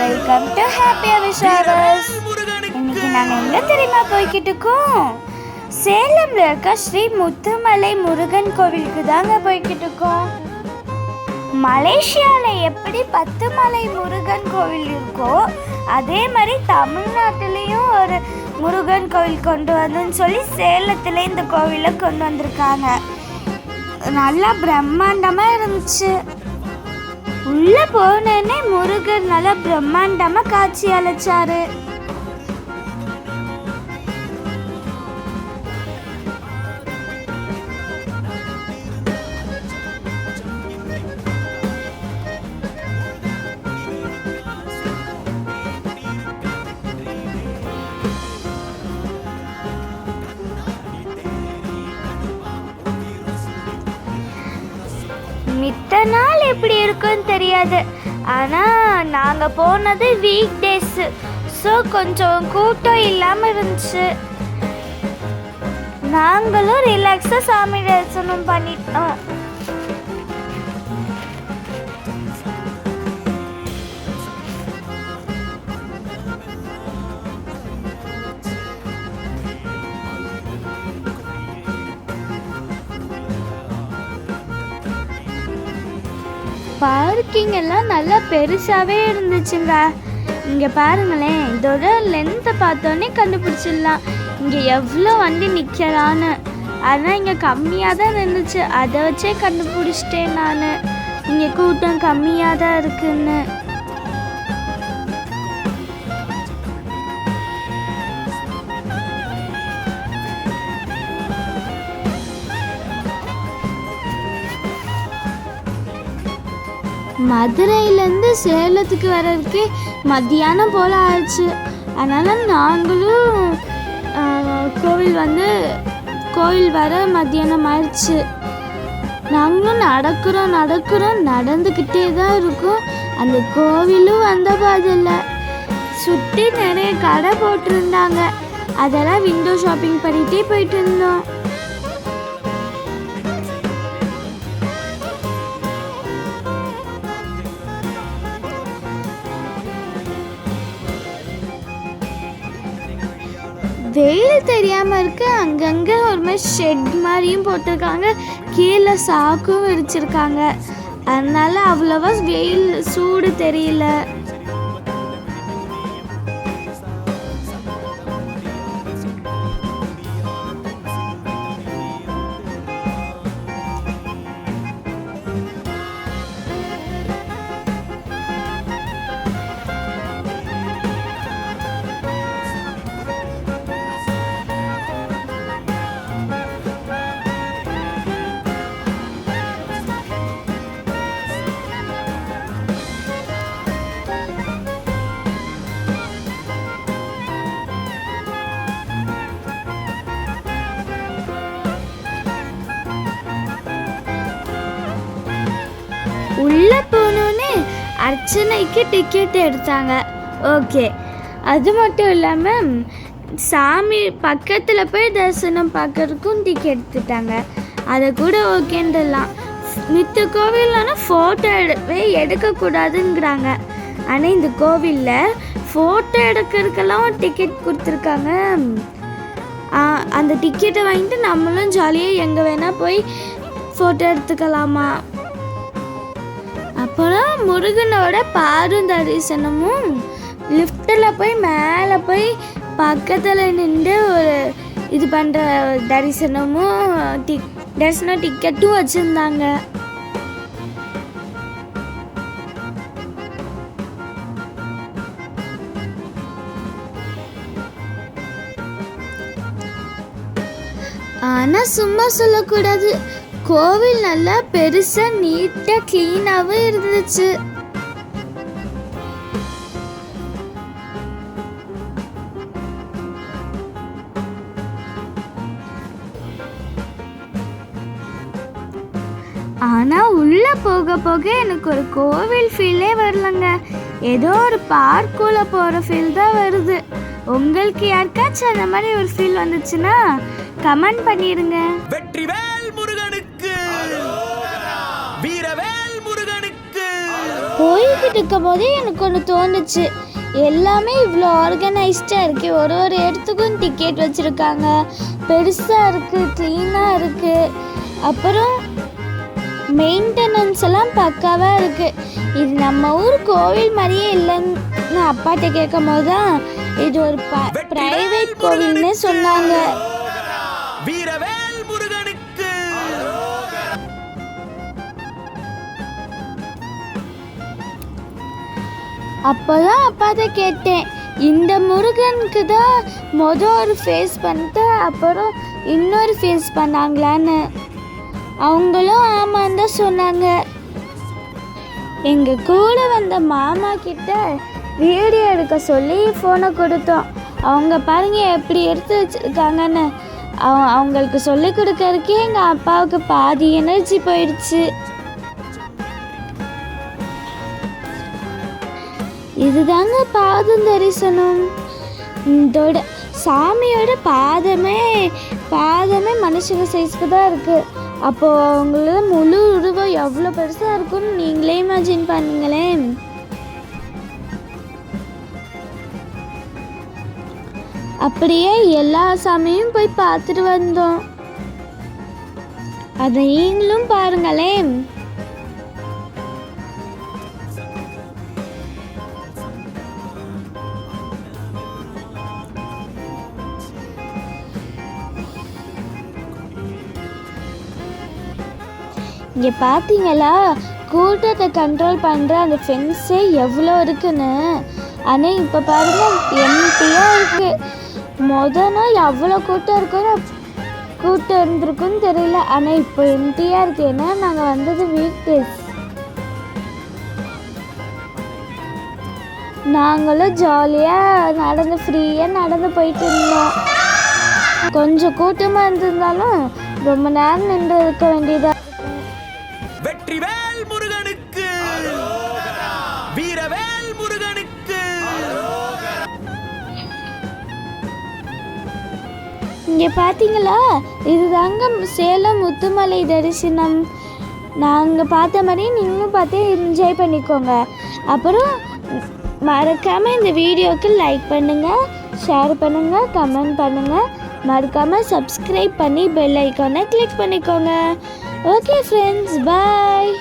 Welcome to happy விஷாவஸ் இன்னைக்கு நாங்க எங்க தெரியுமா போய்கிட்டு இருக்கோம் சேலம்ல இருக்க ஸ்ரீ முத்துமலை முருகன் கோவிலுக்கு தாங்க போய்கிட்டு இருக்கோம் மலேசியால எப்படி பத்து மலை முருகன் கோவில் இருக்கோ அதே மாதிரி தமிழ்நாட்டிலையும் ஒரு முருகன் கோவில் கொண்டு வந்துன்னு சொல்லி சேலத்துல இந்த கோவிலை கொண்டு வந்திருக்காங்க. நல்லா பிரம்மாண்டமா இருந்துச்சு. உள்ள போனேனே முருகர் நல்லா பிரம்மாண்டமா காட்சி அழைச்சாரு நாள் எப்படி இருக்குன்னு தெரியாது. ஆனால் நாங்கள் போனது வீக் டேஸு ஸோ கொஞ்சம் கூட்டம் இல்லாமல் இருந்துச்சு. நாங்களும் ரிலாக்ஸாக சாமி தரிசனம் பண்ணிட்டோம். பார்க்கிங் எல்லாம் நல்லா பெருசாகவே இருந்துச்சுங்க. இங்கே பாருங்களேன் இதோட லென்த்தை பார்த்தோன்னே கண்டுபிடிச்சிடலாம். இங்கே எவ்வளோ வண்டி நிற்கலான்னு ஆனால் இங்கே கம்மியாக தான் இருந்துச்சு. அதை வச்சே கண்டுபிடிச்சிட்டேன் நான். இங்கே கூட்டம் கம்மியாக தான் இருக்குன்னு. மதுரையிலேருந்து சேலத்துக்கு வர்றதுக்கு மத்தியானம் போல் ஆயிடுச்சு. அதனால் நாங்களும் கோவில் வந்து கோவில் வர மத்தியானம் ஆயிடுச்சு. நாங்களும் நடக்கிறோம் நடக்கிறோம் நடந்துக்கிட்டே தான் இருக்கோம். அந்த கோவிலும் வந்த பாதில்லை. சுற்றி நிறைய கடை போட்டிருந்தாங்க. அதெல்லாம் விண்டோ ஷாப்பிங் பண்ணிகிட்டே போயிட்டு இருந்தோம். வெயில் தெரியாம இருக்க. அங்கங்க ஒரு மாதிரி ஷெட் மாதிரியும் போட்டிருக்காங்க. கீழே சாக்கும் விரிச்சிருக்காங்க. அதனால அவ்வளவா வெயில் சூடு தெரியல. உள்ளே போனோன்னே அர்ச்சனைக்கு டிக்கெட் எடுத்தாங்க. ஓகே அது மட்டும் இல்லாமல் சாமி பக்கத்தில் போய் தரிசனம் பார்க்கறதுக்கும் டிக்கெட் எடுத்துட்டாங்க. அதை கூட ஓகேன்றலாம் மித்த கோவில்லனா ஃபோட்டோ எடுவே எடுக்கக்கூடாதுங்கிறாங்க. ஆனால் இந்த கோவிலில் ஃபோட்டோ எடுக்கிறதுக்கெல்லாம் டிக்கெட் கொடுத்துருக்காங்க. அந்த டிக்கெட்டை வாங்கிட்டு நம்மளும் ஜாலியாக எங்கே வேணால் போய் ஃபோட்டோ எடுத்துக்கலாமா? அப்புறம் முருகனோட பாரும் தரிசனமும் லிஃப்ட்டில் போய் மேலே போய் பக்கத்தில் நின்று ஒரு இது பண்ணுற தரிசனமும் டிக் தரிசனம் டிக்கெட்டும் வச்சுருந்தாங்க. ஆனால் சும்மா சொல்லக்கூடாது. கோவில் நல்லா பெருசாக நீட்டாக க்ளீனாகவும் இருந்துச்சு. ஆனால் உள்ளே போக போக எனக்கு ஒரு கோவில் ஃபீலே வரலங்க. ஏதோ ஒரு பார்க்குள்ளே போகிற ஃபீல் தான் வருது. உங்களுக்கு யாருக்காச்சும் அந்த மாதிரி ஒரு ஃபீல் வந்துச்சுன்னா கமெண்ட் பண்ணிடுங்க வெற்றி போய்கிட்டு இருக்கும் போதே எனக்கு ஒன்று தோணுச்சு. எல்லாமே இவ்வளோ ஆர்கனைஸ்டாக இருக்கு. ஒரு ஒரு இடத்துக்கும் டிக்கெட் வச்சுருக்காங்க. பெருசாக இருக்குது க்ளீனாக இருக்குது அப்புறம் மெயின்டெனன்ஸ் எல்லாம் பக்காவாக இருக்குது இது நம்ம ஊர் கோவில் மாதிரியே இல்லைன்னு அப்பாட்ட கேட்கும் போது தான் இது ஒரு ப்ரைவேட் கோவில்னு சொன்னாங்க. அப்போதான் அப்பாட்ட கேட்டேன். இந்த முருகனுக்கு தான் மொதல் ஒரு ஃபேஸ் பண்ணிட்டு அப்புறம் இன்னொரு ஃபேஸ் பண்ணாங்களான்னு. அவங்களும் ஆமான் தான் சொன்னாங்க. எங்கள் கூட வந்த மாமா கிட்ட வீடியோ எடுக்க சொல்லி ஃபோனை கொடுத்தோம். அவங்க பாருங்க எப்படி எடுத்து வச்சிருக்காங்கன்னு. அவ அவங்களுக்கு சொல்லிக் கொடுக்கறதுக்கே எங்கள் அப்பாவுக்கு பாதி எனர்ஜி போயிடுச்சு. இதுதாங்க பாதம் தரிசனம். இதோட சாமியோட பாதமே பாதமே மனுஷங்க சைஸ்க்கு தான் இருக்கு. அப்போது அவங்களோட முழு உருவம் எவ்வளோ பெருசாக இருக்கும்னு நீங்களே இமேஜின் பண்ணுங்களேன். அப்படியே எல்லா சாமியும் போய் பார்த்துட்டு வந்தோம். அதை நீங்களும் பாருங்கள் இங்கே பார்த்தீங்களா கூட்டத்தை கண்ட்ரோல் பண்ணுற அந்த ஃபென்ஸே எவ்வளோ இருக்குன்னு? ஆனால் இப்போ பாருங்கள் எம்டியாக இருக்கு. மொதனா எவ்வளோ கூட்டம் இருக்குன்னு கூட்டம் இருந்திருக்குன்னு தெரியல. ஆனால் இப்போ எம்டியாக இருக்கு. ஏன்னா நாங்கள் வந்தது வீக் டேஸ் நாங்களும் ஜாலியாக நடந்து ஃப்ரீயாக நடந்து போயிட்டு இருந்தோம். கொஞ்சம் கூட்டமாக இருந்திருந்தாலும் ரொம்ப நேரம் நின்று இருக்க வேண்டியதாக இங்கே பார்த்தீங்களா இதுதாங்க சேலம் முத்துமலை தரிசனம். நாங்கள் பார்த்த மாதிரி நீங்களும் பார்த்து என்ஜாய் பண்ணிக்கோங்க. அப்புறம் மறக்காமல் இந்த வீடியோவுக்கு லைக் பண்ணுங்கள் ஷேர் பண்ணுங்கள் கமெண்ட் பண்ணுங்கள் மறக்காமல் சப்ஸ்கிரைப் பண்ணி பெல் ஐக்கானை கிளிக் பண்ணிக்கோங்க. Okay friends bye